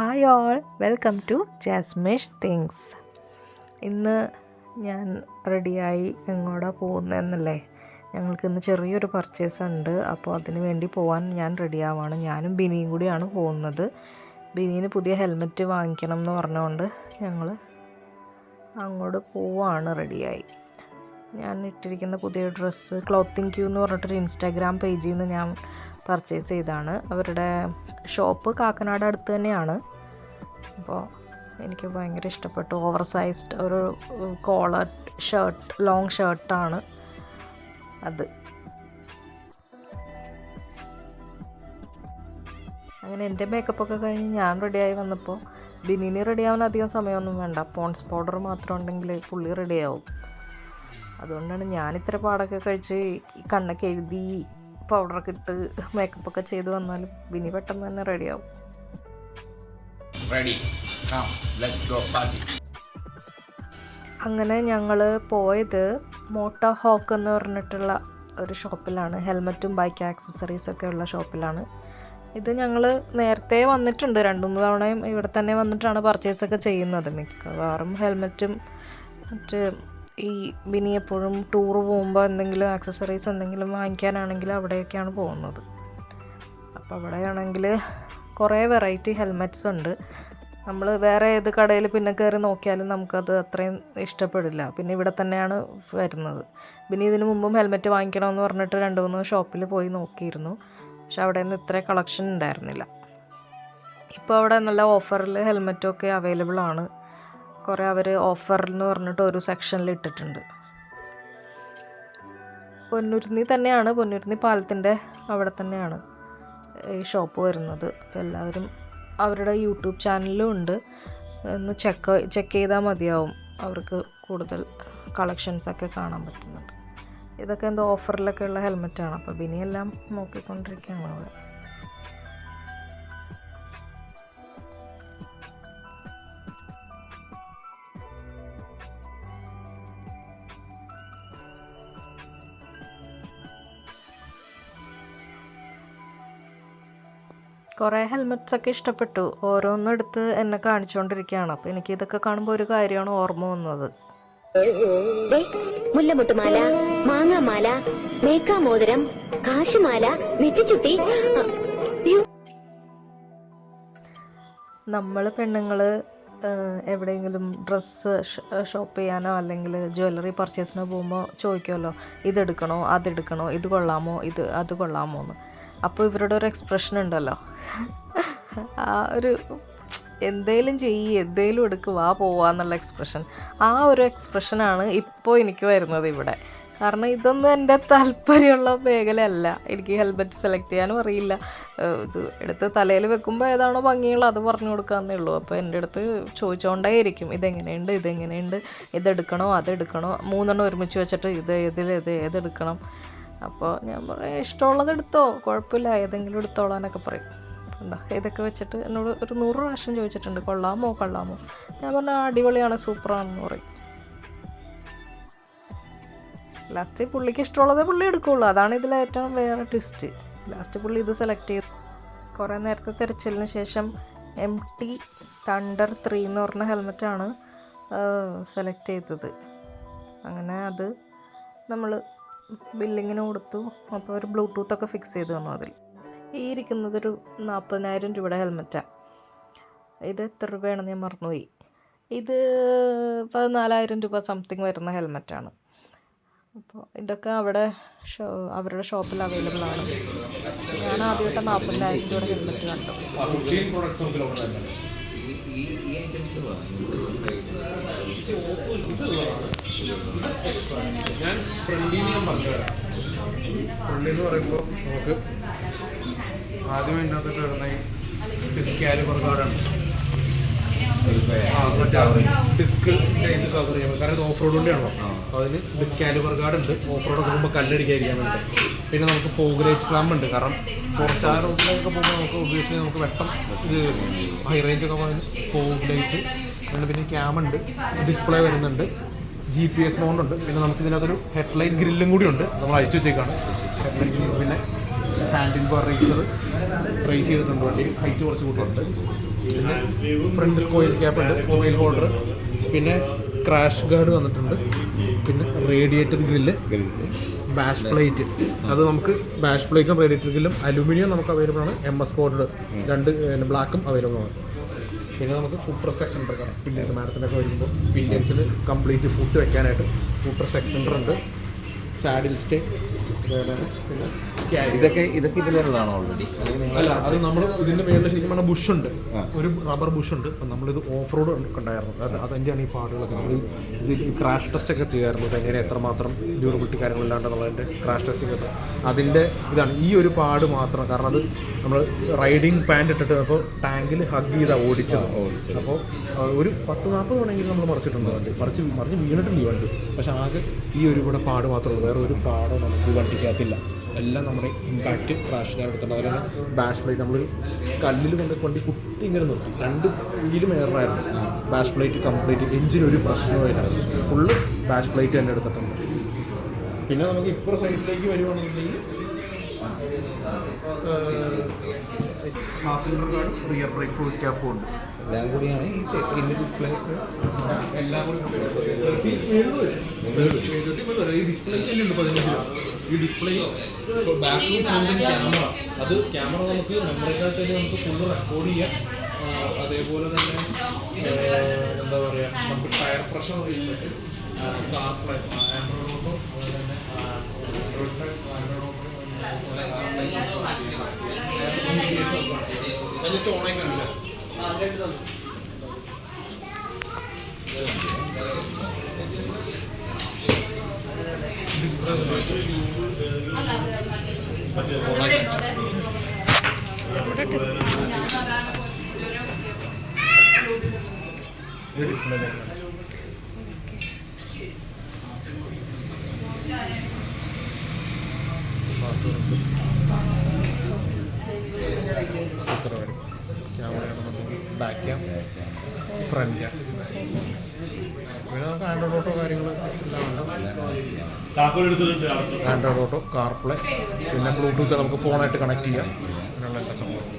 Hi all welcome to Jasmish things. ഇന്ന് ഞാൻ റെഡിയായി എങ്ങോട്ടാ പോകുന്നതെന്നല്ലേ ഞങ്ങൾക്ക് ഇന്ന് ചെറിയൊരു പർച്ചേസ് ഉണ്ട് അപ്പോൾ അതിന് വേണ്ടി പോകാൻ ഞാൻ റെഡിയാവാണ്. ഞാനും ബിനിയും കൂടിയാണ് പോകുന്നത്. ബിനീന് പുതിയ ഹെൽമെറ്റ് വാങ്ങിക്കണം എന്ന് പറഞ്ഞുകൊണ്ട് ഞങ്ങൾ അങ്ങോട്ട് പോവാണ് റെഡിയായി. ഞാൻ ഇട്ടിരിക്കുന്ന പുതിയ ഡ്രസ്സ് ക്ലോത്തിങ് ക്യൂ എന്ന് പറഞ്ഞിട്ടൊരു ഇൻസ്റ്റാഗ്രാം പേജിൽ നിന്ന് ഞാൻ പർച്ചേസ് ചെയ്താണ് അവരുടെ ഷോപ്പ് കാക്കനാട് അടുത്ത് തന്നെയാണ്. അപ്പോൾ എനിക്ക് ഭയങ്കര ഇഷ്ടപ്പെട്ടു. ഓവർ സൈസ്ഡ് ഒരു കോളർ ഷർട്ട് ലോങ് ഷർട്ടാണ് അത്. അങ്ങനെ എന്റെ മേക്കപ്പൊക്കെ കഴിഞ്ഞ് ഞാൻ റെഡിയായി വന്നപ്പോൾ ബിനിനി റെഡിയാവാൻ അധികം സമയമൊന്നും വേണ്ട. പോൺസ് പൗഡർ മാത്രം ഉണ്ടെങ്കിൽ പുള്ളി റെഡിയാവും അതുകൊണ്ടാണ് ഞാൻ ഇത്ര പാടൊക്കെ കഴിച്ച് കണ്ണൊക്കെ എഴുതി പൗഡറൊക്കെ ഇട്ട് മേക്കപ്പൊക്കെ ചെയ്ത് വന്നാലും ബിനി പെട്ടെന്ന് തന്നെ റെഡിയാവും റെഡി party. അങ്ങനെ ഞങ്ങൾ പോയത് മോട്ട ഹോക്ക് എന്ന് പറഞ്ഞിട്ടുള്ള ഒരു ഷോപ്പിലാണ് ഹെൽമറ്റും ബൈക്ക് ആക്സസറീസ് ഒക്കെ ഉള്ള ഷോപ്പിലാണ് ഇത് ഞങ്ങൾ നേരത്തെ വന്നിട്ടുണ്ട്. രണ്ട് മൂന്ന് തവണയും ഇവിടെ തന്നെ വന്നിട്ടാണ് പർച്ചേസ് ഒക്കെ ചെയ്യുന്നത്. മിക്കവാറും ഹെൽമറ്റും മറ്റ് ഈ ബിനി എപ്പോഴും ടൂർ പോകുമ്പോൾ എന്തെങ്കിലും ആക്സസറീസ് എന്തെങ്കിലും വാങ്ങിക്കാനാണെങ്കിൽ അവിടെയൊക്കെയാണ് പോകുന്നത്. അപ്പോൾ അവിടെയാണെങ്കിൽ കുറേ വെറൈറ്റി ഹെൽമെറ്റ്സ് ഉണ്ട്. നമ്മൾ വേറെ ഏത് കടയിൽ പിന്നെ കയറി നോക്കിയാലും നമുക്കത് അത്രയും ഇഷ്ടപ്പെടില്ല. പിന്നെ ഇവിടെ തന്നെയാണ് വരുന്നത്. പിന്നെ ഇതിനു മുമ്പും ഹെൽമെറ്റ് വാങ്ങിക്കണമെന്ന് പറഞ്ഞിട്ട് രണ്ട് മൂന്ന് ഷോപ്പിൽ പോയി നോക്കിയിരുന്നു. പക്ഷെ അവിടെ നിന്ന് ഇത്ര കളക്ഷൻ ഉണ്ടായിരുന്നില്ല. ഇപ്പോൾ അവിടെ നല്ല ഓഫറിൽ ഹെൽമെറ്റൊക്കെ അവൈലബിൾ ആണ്. കുറേ അവർ ഓഫർ എന്ന് പറഞ്ഞിട്ട് ഒരു സെക്ഷനിൽ ഇട്ടിട്ടുണ്ട്. പൊന്നുരുന്നി തന്നെയാണ്. പൊന്നുരുന്നി പാലത്തിന്റെ അവിടെ തന്നെയാണ് ഈ ഷോപ്പ് വരുന്നത്. അപ്പോൾ എല്ലാവരും അവരുടെ യൂട്യൂബ് ചാനലും ഉണ്ട്. ഒന്ന് ചെക്ക് ചെക്ക് ചെയ്താൽ മതിയാവും. അവർക്ക് കൂടുതൽ കളക്ഷൻസൊക്കെ കാണാൻ പറ്റുന്നുണ്ട്. ഇതൊക്കെ എന്തോ ഓഫറിലൊക്കെ ഉള്ള ഹെൽമെറ്റാണ് അപ്പോൾ ബിനിയെല്ലാം നോക്കിക്കൊണ്ടിരിക്കുകയാണ് അവിടെ. കുറേ ഹെൽമെറ്റ്സൊക്കെ ഇഷ്ടപ്പെട്ടു. ഓരോന്നും എടുത്ത് എന്നെ കാണിച്ചുകൊണ്ടിരിക്കുകയാണ് അപ്പോൾ എനിക്ക് ഇതൊക്കെ കാണുമ്പോൾ ഒരു കാര്യമാണ് ഓർമ്മ വന്നത്. മുല്ലമുട്ടുമാല മാങ്ങാമാല മേക്കാമോതിരം കാശുമാല നെറ്റിച്ചുട്ടി നമ്മൾ പെണ്ണുങ്ങൾ എവിടെയെങ്കിലും ഡ്രസ്സ് ഷോപ്പ് ചെയ്യാനോ അല്ലെങ്കിൽ ജ്വല്ലറി പർച്ചേസിനോ പോകുമ്പോൾ ചോദിക്കുമല്ലോ ഇതെടുക്കണോ? അതെടുക്കണോ? ഇത് കൊള്ളാമോ? ഇത് അത് കൊള്ളാമോ എന്ന് അപ്പോൾ ഇവരുടെ ഒരു എക്സ്പ്രഷൻ ഉണ്ടല്ലോ. ആ ഒരു എന്തേലും ചെയ്യ് എന്തേലും എടുക്ക് വാ പോവാന്നുള്ള എക്സ്പ്രഷൻ ആ ഒരു എക്സ്പ്രഷനാണ് ഇപ്പോൾ എനിക്ക് വരുന്നത് ഇവിടെ. കാരണം ഇതൊന്നും എന്റെ താല്പര്യമുള്ള മേഖലയല്ല. എനിക്ക് ഹെൽമെറ്റ് സെലക്ട് ചെയ്യാനും അറിയില്ല. ഇത് എടുത്ത് തലയിൽ വെക്കുമ്പോൾ ഏതാണോ ഭംഗിയുള്ളത് അത് പറഞ്ഞു കൊടുക്കാമെന്നേ ഉള്ളൂ. അപ്പോൾ എന്റെ അടുത്ത് ചോദിച്ചുകൊണ്ടേ ഇരിക്കും ഇതെങ്ങനെയുണ്ട് ഇതെങ്ങനെയുണ്ട്? ഇതെടുക്കണോ അതെടുക്കണോ? മൂന്നെണ്ണം ഒരുമിച്ച് വെച്ചിട്ട് ഇത് ഇതിൽ ഇത് ഏതെടുക്കണം അപ്പോൾ ഞാൻ പറയാം ഇഷ്ടമുള്ളത് എടുത്തോ? കുഴപ്പമില്ല. ഏതെങ്കിലും എടുത്തോളാനൊക്കെ പറയും. ഉണ്ടോ ഇതൊക്കെ വെച്ചിട്ട് എന്നോട് ഒരു നൂറ് പ്രാവശ്യം ചോദിച്ചിട്ടുണ്ട് കൊള്ളാമോ കൊള്ളാമോ? ഞാൻ പറഞ്ഞ അടിപൊളിയാണ് സൂപ്പറാണെന്ന് പറയും. ലാസ്റ്റ് പുള്ളിക്ക് ഇഷ്ടമുള്ളതേ പുള്ളി എടുക്കുകയുള്ളൂ അതാണ് ഇതിൽ ഏറ്റവും വേറെ ട്വിസ്റ്റ് ലാസ്റ്റ് പുള്ളി ഇത് സെലക്ട് ചെയ്തു. കുറേ നേരത്തെ തിരച്ചിലിന് ശേഷം എം ടി തണ്ടർ ത്രീ എന്ന് പറഞ്ഞ ഹെൽമെറ്റാണ് സെലക്ട് ചെയ്തത്. അങ്ങനെ അത് നമ്മൾ ബില്ലിങ്ങിന് കൊടുത്തു. അപ്പോൾ ഒരു ബ്ലൂടൂത്തൊക്കെ ഫിക്സ് ചെയ്തു തന്നു അതിൽ. ഈ ഇരിക്കുന്നതൊരു നാൽപ്പതിനായിരം രൂപയുടെ ഹെൽമെറ്റാണ് ഇത് എത്ര രൂപയാണെന്ന് ഞാൻ മറന്നുപോയി. ഇത് പതിനാലായിരം രൂപ സംതിങ് വരുന്ന ഹെൽമെറ്റാണ്. അപ്പോൾ ഇതൊക്കെ അവിടെ ഷോ അവരുടെ ഷോപ്പിൽ അവൈലബിൾ ആണ്. ഞാൻ ആദ്യമായിട്ട് നാൽപ്പതിനായിരം രൂപയുടെ ഹെൽമെറ്റ് കണ്ടു. ഞാൻ ഫ്രണ്ടിൽ ഞാൻ പറഞ്ഞുതരാം ഫ്രണ്ടിൽ എന്ന് പറയുമ്പോൾ നമുക്ക് ആദ്യം ഇതിനകത്ത് വരുന്ന ഈ ഡിസ്ക് കാലിബർ കാർഡാണ് ഡിസ്ക് ഇത് കവർ ചെയ്യാൻ കാരണം ഇത് ഓഫ് റോഡ് വണ്ടിയാണല്ലോ അതിന് ഡിസ്ക് കാലിബർ കാർഡ് ഉണ്ട് ഓഫ് റോഡ് പോകുമ്പോൾ കല്ലടിക്കാതിരിക്കാൻ വേണ്ടി പിന്നെ നമുക്ക് ഫോഗ്രേറ്റ് ക്ലാമ്പ് ഉണ്ട്. കാരണം ഫോർ സ്റ്റാർ റോഡിലൊക്കെ പോകുമ്പോൾ നമുക്ക് ഒബ്വിയസ്ലി നമുക്ക് വെട്ടം ഇത് ഹൈ റേഞ്ച് ഒക്കെ പോകാൻ ഫോഗ് ലൈറ്റ് അങ്ങനെ പിന്നെ ക്യാമുണ്ട് ഡിസ്പ്ലേ വരുന്നുണ്ട്. ജി പി എസ് മൗണ്ട് ഉണ്ട്. പിന്നെ നമുക്ക് ഇതിനകത്തൊരു ഹെഡ്ലൈറ്റ് ഗ്രില്ലും കൂടി ഉണ്ട് നമ്മൾ അയച്ചു വെച്ചേക്കാണ്. പിന്നെ ഹാൻഡിൽ ബാർ റേസർ റേസ് ചെയ്തിട്ടുണ്ട് വണ്ടി. ഹൈറ്റ് കുറച്ച് കൂട്ടുണ്ട് പിന്നെ ഫ്രണ്ട് സ്കോയിൽ ക്യാപ്പ് ഉണ്ട് മൊബൈൽ ഹോൾഡർ പിന്നെ ക്രാഷ് ഗാർഡ് വന്നിട്ടുണ്ട്. പിന്നെ റേഡിയേറ്റർ ഗ്രില്ല് ബാഷ് പ്ലേറ്റ് അത് നമുക്ക് ബാഷ് പ്ലേറ്റും റേഡിയേറ്റർ ഗ്രില്ലും അലുമിനിയം നമുക്ക് അവൈലബിൾ ആണ്. എം എസ് കോഡ് രണ്ട് ബ്ലാക്കും അവൈലബിൾ ആണ്. പിന്നെ നമുക്ക് ഫുഡ് പ്രസ് എക്സ്റ്റൻഡർ കാണാം മാരത്തിനൊക്കെ വരുമ്പോൾ പില്ലിയൻസിൽ കംപ്ലീറ്റ് ഫുഡ് വെക്കാനായിട്ട് ഫുഡ് പ്രസ് എക്സ്റ്റൻഡർ ഉണ്ട് സാഡിൽ സ്റ്റേ പിന്നെ. ഇതൊക്കെ ഇതൊക്കെ ഇതിലുള്ളതാണോ ഓൾറെഡി അല്ല അത് നമ്മൾ ഇതിന്റെ മേളിൽ ശരിക്കും പറഞ്ഞാൽ ബുഷ് ഉണ്ട് ഒരു റബ്ബർ ബുഷ് ഉണ്ട് അപ്പം നമ്മളിത് ഓഫ് റോഡ് ഉണ്ടായിരുന്നു അത് അതിന്റെയാണ് ഈ പാടുകളൊക്കെ നമ്മൾ ഇത് ക്രാഷ് ടെസ്റ്റ് ഒക്കെ ചെയ്യാറുണ്ട് എങ്ങനെ എത്രമാത്രം ഡ്യൂറബിലിറ്റി കാര്യങ്ങളില്ലാണ്ടെന്നുള്ളതിന്റെ ക്രാഷ് ടെസ്റ്റ് ഒക്കെ അതിന്റെ ഇതാണ് ഈ ഒരു പാട് മാത്രം. കാരണം അത് നമ്മൾ റൈഡിങ് പാന്റ് ഇട്ടിട്ട് അപ്പോൾ ടാങ്കിൽ ഹഗ് ചെയ്താ ഓടിച്ചത്. അപ്പോൾ ഒരു പത്ത് നാൽപ്പത് തവണയെങ്കിലും നമ്മൾ മറിച്ചിട്ടുണ്ട് വണ്ടി. മറിച്ച് മറിഞ്ഞ് വീണിട്ടുണ്ട് ഈ വണ്ടി. പക്ഷേ ആകെ ഈ ഒരു ഇവിടെ പാട് മാത്രമേ ഉള്ളൂ. വേറെ ഒരു പാടോ നമുക്ക് വണ്ടിക്കകത്തില്ല. എല്ലാം നമ്മുടെ ഇമ്പാക്റ്റ് എടുത്തിട്ടുണ്ട് അതുപോലെ തന്നെ ബാഷ് പ്ലേറ്റ് നമ്മൾ കല്ലിൽ കൊണ്ട് വണ്ടി കുത്തി ഇങ്ങനെ നിർത്തി. രണ്ട് വീലും എയറായിരുന്നു ബാഷ് പ്ലേറ്റ് കംപ്ലീറ്റ് എഞ്ചിന് ഒരു പ്രശ്നവുമില്ല ഫുള്ള് ബാഷ് പ്ലേറ്റ് തന്നെ എടുത്തിട്ടുണ്ട്. പിന്നെ നമുക്ക് ഇപ്പുറ സൈഡിലേക്ക് വരുവാണെന്നുണ്ടെങ്കിൽ പാസഞ്ചർ കാർഡും റിയർ ബ്രേക്ക് ഫുൾ ക്യാപ്പും ഉണ്ട്. എല്ലാം കൂടിയാണ് ഈ തെക്കിന്റെ ഡിസ്പ്ലേ എല്ലാം കൂടി ഈ ഡിസ്പ്ലേ തന്നെ ഉണ്ട് പതിനഞ്ച് രൂപ ഈ ഡിസ്പ്ലേ ബാക്കിൽ ഫ്രണ്ടും ക്യാമറ അത് ക്യാമറ നമുക്ക് മെമ്മറി കാർഡ് തന്നെ നമുക്ക് ഫുൾ റെക്കോർഡ് ചെയ്യാം. അതേപോലെ തന്നെ എന്താ പറയുക നമുക്ക് ടയർ പ്രഷർ അറിയുന്നുണ്ട് കാർ പ്ലേ ആൻഡ്രോയിഡ് ഓട്ടോ അതുപോലെ തന്നെ ആൻഡ്രോയിഡ് ജസ്റ്റ് ഓണായി കാണിച്ചാൽ ഡിസ്പ്ലേ ക്യാമറയാണെന്നുണ്ടെങ്കിൽ ബാക്ക് ക്യാം ഫ്രണ്ട് ക്യാം പിന്നെ നമുക്ക് ആൻഡ്രോയിഡ് ഓട്ടോ കാര്യങ്ങൾ എല്ലാം ഉണ്ട് ആൻഡ്രോയിഡ് ഓട്ടോ കാർപ്ലേ പിന്നെ ബ്ലൂടൂത്ത് നമുക്ക് ഫോണായിട്ട് കണക്ട് ചെയ്യാം. അങ്ങനെയുള്ള എല്ലാ സംഭവങ്ങളും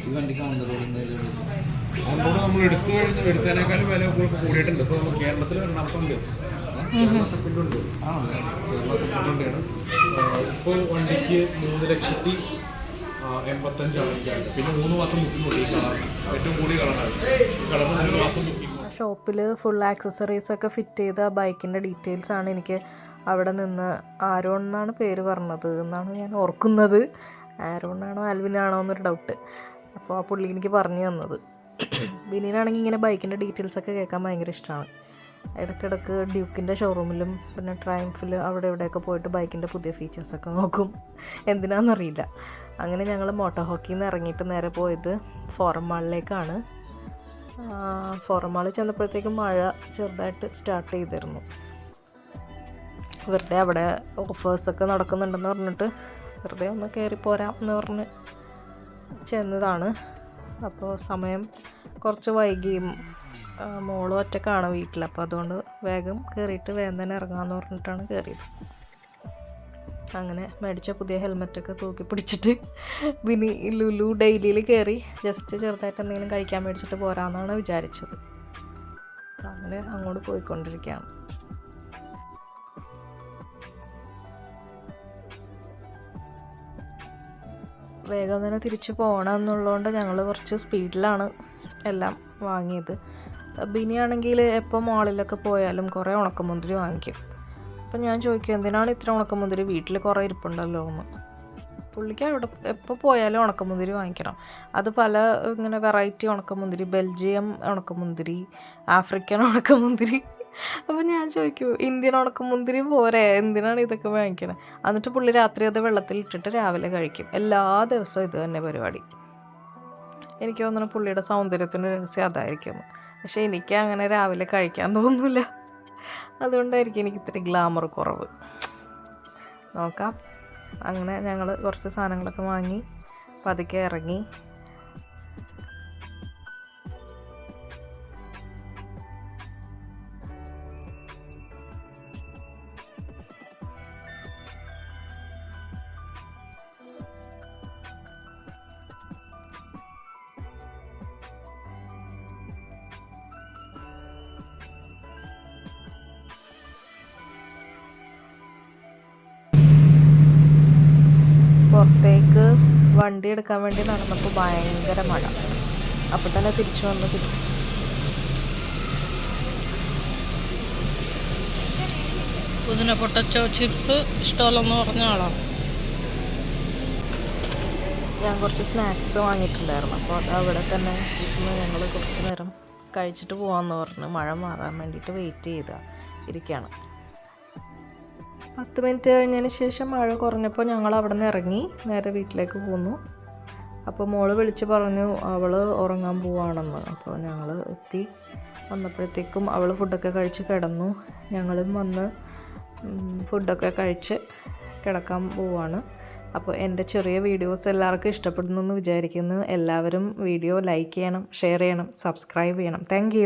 ഈ വണ്ടിക്ക് ഓൺ റോഡ് എന്തെങ്കിലും ഓൺറോഡ് നമ്മൾ എടുത്തു കഴിഞ്ഞ് എടുത്തതിനേക്കാളും വില കൂടിയിട്ടുണ്ട്. ഇപ്പോൾ നമ്മൾ കേരളത്തിൽ രണ്ടാമത്തുണ്ട് കേരള സെക്കൻഡ് ഉണ്ട് ആണല്ലേ? കേരള സെക്കൻഡ് ഉണ്ടാണ് ഇപ്പോൾ വണ്ടിക്ക് മൂന്ന് ലക്ഷത്തി എൺപത്തഞ്ചാണ് പിന്നെ മൂന്ന് മാസം ബുക്കിംഗ് ഈ കളറിന് ഏറ്റവും കൂടിയ കളറാണ്. കളറിന് മൂന്ന് മാസം ബുക്കിംഗ് ഷോപ്പിൽ ഫുൾ ആക്സസറീസ് ഒക്കെ ഫിറ്റ് ചെയ്ത ബൈക്കിന്റെ ഡീറ്റെയിൽസ് ആണ് എനിക്ക് അവിടെ നിന്ന് ആരോൺ എന്നാണ് പേര് പറഞ്ഞത് എന്നാണ് ഞാൻ ഓർക്കുന്നത്. ആരോണാണോ ആൽവിനാണോ എന്നൊരു ഡൗട്ട് അപ്പോൾ ആ പുള്ളി എനിക്ക് പറഞ്ഞു തന്നത്. ബിനിനാണെങ്കിൽ ഇങ്ങനെ ബൈക്കിന്റെ ഡീറ്റെയിൽസ് ഒക്കെ കേൾക്കാൻ ഭയങ്കര ഇഷ്ടമാണ്. ഇടയ്ക്കിടയ്ക്ക് ഡ്യൂക്കിന്റെ ഷോറൂമിലും പിന്നെ ട്രയംഫിൽ അവിടെ ഇവിടെയൊക്കെ പോയിട്ട് ബൈക്കിന്റെ പുതിയ ഫീച്ചേഴ്സൊക്കെ നോക്കും. എന്തിനാണെന്നറിയില്ല അങ്ങനെ ഞങ്ങൾ മോട്ടോ ഹോക്കിയിൽ നിന്ന് ഇറങ്ങിയിട്ട് നേരെ പോയത് ഫോറം മാളിലേക്കാണ് ഫോറം മാളിൽ ചെന്നപ്പോഴത്തേക്കും മഴ ചെറുതായിട്ട് സ്റ്റാർട്ട് ചെയ്തിരുന്നു. വെറുതെ അവിടെ ഓഫേഴ്സൊക്കെ നടക്കുന്നുണ്ടെന്ന് പറഞ്ഞിട്ട് വെറുതെ ഒന്ന് കയറി പോരാം എന്ന് പറഞ്ഞ് ചെന്നതാണ്. അപ്പോൾ സമയം കുറച്ച് വൈകിയും മോളും ഒറ്റക്കാണ് വീട്ടിൽ അപ്പോൾ അതുകൊണ്ട് വേഗം കയറിയിട്ട് വേഗം തന്നെ ഇറങ്ങാമെന്ന് പറഞ്ഞിട്ടാണ് കയറിയത് അങ്ങനെ മേടിച്ച പുതിയ ഹെൽമെറ്റൊക്കെ തൂക്കി പിടിച്ചിട്ട് ബിനി ലുലു ഡെയിലിയിൽ കയറി ജസ്റ്റ് ചെറുതായിട്ട് എന്തെങ്കിലും കഴിക്കാൻ മേടിച്ചിട്ട് പോരാമെന്നാണ് വിചാരിച്ചത്. അങ്ങനെ അങ്ങോട്ട് പോയിക്കൊണ്ടിരിക്കുകയാണ്. വേഗം തന്നെ തിരിച്ചു പോകണം എന്നുള്ളതുകൊണ്ട് ഞങ്ങൾ കുറച്ച് സ്പീഡിലാണ് എല്ലാം വാങ്ങിയത്. ബിനിയാണെങ്കിൽ എപ്പോൾ മാളിലൊക്കെ പോയാലും കുറേ ഉണക്കമുന്തിരി വാങ്ങിക്കും. അപ്പം ഞാൻ ചോദിക്കും എന്തിനാണ് ഇത്ര ഉണക്കമുന്തിരി? വീട്ടിൽ കുറേ ഇരിപ്പുണ്ടല്ലോ എന്ന്. പുള്ളിക്ക് അവിടെ എപ്പോൾ പോയാലും ഉണക്കമുന്തിരി വാങ്ങിക്കണം. അത് പല ഇങ്ങനെ വെറൈറ്റി ഉണക്കമുന്തിരി ബെൽജിയം ഉണക്കമുന്തിരി ആഫ്രിക്കൻ ഉണക്കമുന്തിരി. അപ്പം ഞാൻ ചോദിക്കും ഇന്ത്യൻ ഉണക്കമുന്തിരി പോരെ? എന്തിനാണ് ഇതൊക്കെ വാങ്ങിക്കണത് എന്നിട്ട് പുള്ളി രാത്രി അത് വെള്ളത്തിൽ ഇട്ടിട്ട് രാവിലെ കഴിക്കും. എല്ലാ ദിവസവും ഇത് തന്നെ പരിപാടി. എനിക്ക് തോന്നുന്നു പുള്ളിയുടെ സൗന്ദര്യത്തിന്റെ രഹസ്യം അതായിരിക്കും പക്ഷേ എനിക്ക് അങ്ങനെ രാവിലെ കഴിക്കാൻ തോന്നില്ല അതുകൊണ്ടായിരിക്കും എനിക്ക് ഇത്തിരി ഗ്ലാമർ കുറവ്. നോക്കാം. അങ്ങനെ ഞങ്ങൾ കുറച്ച് സാധനങ്ങളൊക്കെ വാങ്ങി പതുക്കെ ഇറങ്ങി. പുറത്തേക്ക് വണ്ടി എടുക്കാൻ വേണ്ടി നടന്നപ്പോൾ ഭയങ്കര മഴ. അപ്പോൾ തന്നെ തിരിച്ചു വന്ന് കിട്ടും. പുതിന പൊട്ടച്ചോ ചിപ്സ് ഇഷ്ടമല്ലെന്ന് പറഞ്ഞ ആളോ ഞാൻ കുറച്ച് സ്നാക്സ് വാങ്ങിയിട്ടുണ്ടായിരുന്നു. അപ്പോൾ അത് അവിടെ തന്നെ ഇരുന്ന് ഞങ്ങൾ കുറച്ച് നേരം കഴിച്ചിട്ട് പോകാമെന്ന് പറഞ്ഞു മഴ മാറാൻ വേണ്ടിയിട്ട് വെയിറ്റ് ചെയ്ത. ഇരിക്കുകയാണ് പത്ത് മിനിറ്റ് കഴിഞ്ഞതിന് ശേഷം മഴ കുറഞ്ഞപ്പോൾ ഞങ്ങൾ അവിടെ നിന്ന് ഇറങ്ങി നേരെ വീട്ടിലേക്ക് പോന്നു. അപ്പോൾ മോൾ വിളിച്ച് പറഞ്ഞു അവൾ ഉറങ്ങാൻ പോവാണെന്ന്. അപ്പോൾ ഞങ്ങൾ എത്തി. വന്നപ്പോഴത്തേക്കും അവൾ ഫുഡൊക്കെ കഴിച്ച് കിടന്നു. ഞങ്ങളും വന്ന് ഫുഡൊക്കെ കഴിച്ച് കിടക്കാൻ പോവാണ്. അപ്പോൾ എന്റെ ചെറിയ വീഡിയോസ് എല്ലാവർക്കും ഇഷ്ടപ്പെടുന്നു എന്ന് വിചാരിക്കുന്നു. എല്ലാവരും വീഡിയോ ലൈക്ക് ചെയ്യണം ഷെയർ ചെയ്യണം സബ്സ്ക്രൈബ് ചെയ്യണം. താങ്ക്